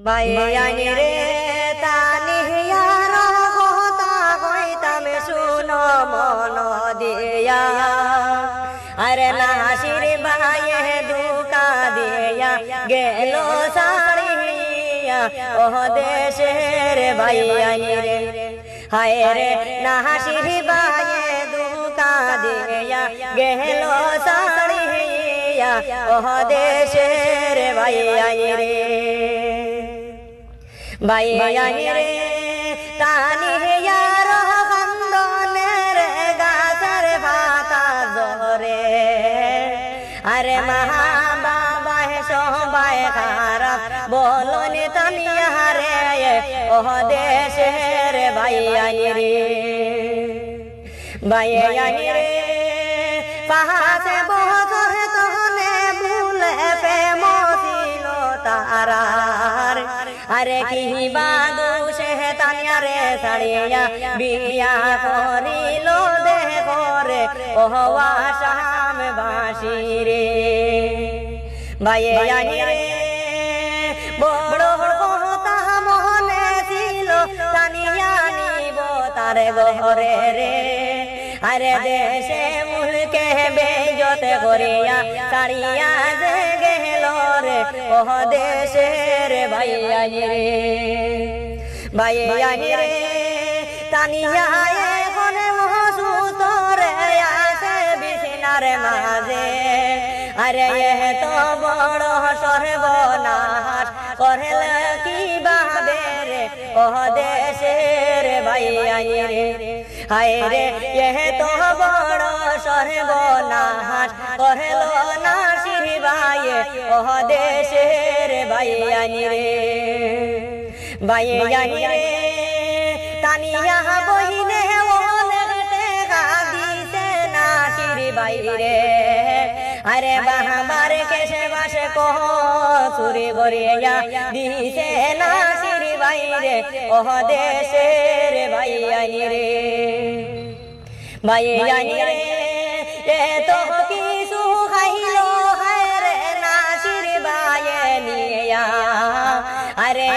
বাইয়ানি রে তানি হিয়ার কথা কইতাম শুনো, মন দিয়া। আরে নাসির বায়ে দুকা দিয়া গেল সাড়িয়া ও দেশের বাইয়ানি রে হায় রে নাসির বায়ে দুকা দিয়া গেল সাড়িয়া ও দেশের বাইয়ানি রে বাইয়ানি রে তানি ইয়ার বন্দনের গাছের ভাতা জরে। আরে মহা বাবা সবাই খারাপ বলন তানি হারে ওহ দেশের বাইয়ানি রে বাইয়ানি রে পাহাসে বছর তহনে ভুলে প্রেম ছিল তারার আরে কি বাদু সে তানিয়া রে সাড়িয়া বিয়া করিল দে করে ওহওয়া শাম বাসি রে বাইয়ানি রে বড় কথা মনে ছিল তানিয়া নিব তার ঘরে রে আরে দেশে মুলকে বেজতে করিয়া সারিয়া যে গেল রে, ওহ দেশের ভাইয়ানি রে। ভাইয়ানি রে, তানিয়া এখন মহসুত রে, আছে বিছনার মাঝে। আরে এ তো বড় সর্বনাশ। করল কি বাবে রে ওহ দেশের ভাইয়ানি রে হায় রে এ তো বড় সর্বনাশ করল না শিবায়ে ওহ দেশের ভাইয়ানি রে ভাইয়ানি রে তানিয়া বহিনে অনেক টেকা দিছে না শিবাইরে আরে বাহাবার কেসে বাসে কহ চুরি করিয়া দিছে না সিরি বাইরে ওহ দেশের ভাইয়ানি রে। ভাইয়ানি রে। এ তো কিছু খাইল হায় রে না সিরি বাইয়ে নিয়া আরে